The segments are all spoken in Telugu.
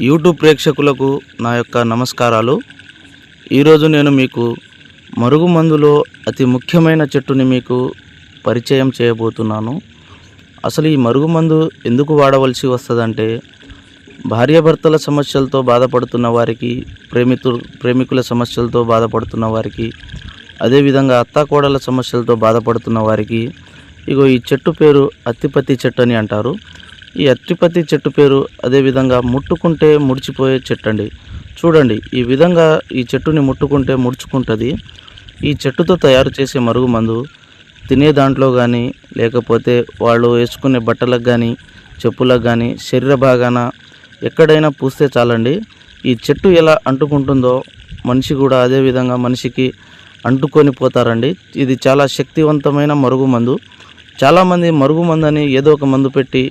యూట్యూబ్ ప్రేక్షకులకు నా యొక్క నమస్కారాలు. ఈరోజు నేను మీకు మరుగుమందులో అతి ముఖ్యమైన చెట్టుని మీకు పరిచయం చేయబోతున్నాను. అసలు ఈ మరుగుమందు ఎందుకు వాడవలసి వస్తుందంటే భార్యాభర్తల సమస్యలతో బాధపడుతున్న వారికి ప్రేమితు ప్రేమికుల సమస్యలతో బాధపడుతున్న వారికి అదేవిధంగా అత్తాకోడల సమస్యలతో బాధపడుతున్న వారికి ఇగో ఈ చెట్టు పేరు అత్తిపత్తి చెట్టు అని అంటారు. ఈ అత్తిపత్తి చెట్టు పేరు అదేవిధంగా ముట్టుకుంటే ముడిచిపోయే చెట్టు అండి చూడండి ఈ విధంగా ఈ చెట్టుని ముట్టుకుంటే ముడుచుకుంటుంది. ఈ చెట్టుతో తయారు చేసే మరుగు మందు తినే దాంట్లో కానీ లేకపోతే వాళ్ళు వేసుకునే బట్టలకు కానీ చెప్పులకు కానీ శరీర భాగాన ఎక్కడైనా పూస్తే చాలండి. ఈ చెట్టు ఎలా అంటుకుంటుందో మనిషి కూడా అదే విధంగా మనిషికి అంటుకొని పోతారండి. ఇది చాలా శక్తివంతమైన మరుగు మందు. చాలామంది మరుగు మందు అని ఏదో ఒక మందు పెట్టి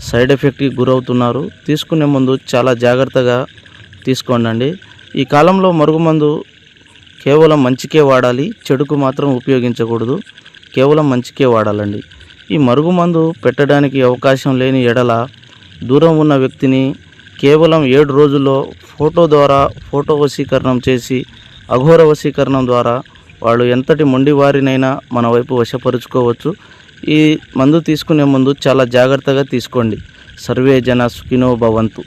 సైడ్ ఎఫెక్ట్కి గురవుతున్నారు. తీసుకునే ముందు చాలా జాగ్రత్తగా తీసుకోండి ఈ కాలంలో మరుగుమందు కేవలం మంచికే వాడాలి చెడుకు మాత్రం ఉపయోగించకూడదు. కేవలం మంచికే వాడాలండి. ఈ మరుగుమందు పెట్టడానికి అవకాశం లేని ఎడల దూరం ఉన్న వ్యక్తిని కేవలం ఏడు రోజుల్లో ఫోటో ద్వారా ఫోటో వశీకరణం చేసి అఘోర వశీకరణం ద్వారా వాళ్ళు ఎంతటి మొండివారినైనా మన వైపు వశపరుచుకోవచ్చు. ఈ మందు తీసుకునే ముందు చాలా జాగ్రత్తగా తీసుకోండి. సర్వే జన సుఖినో భవంతు.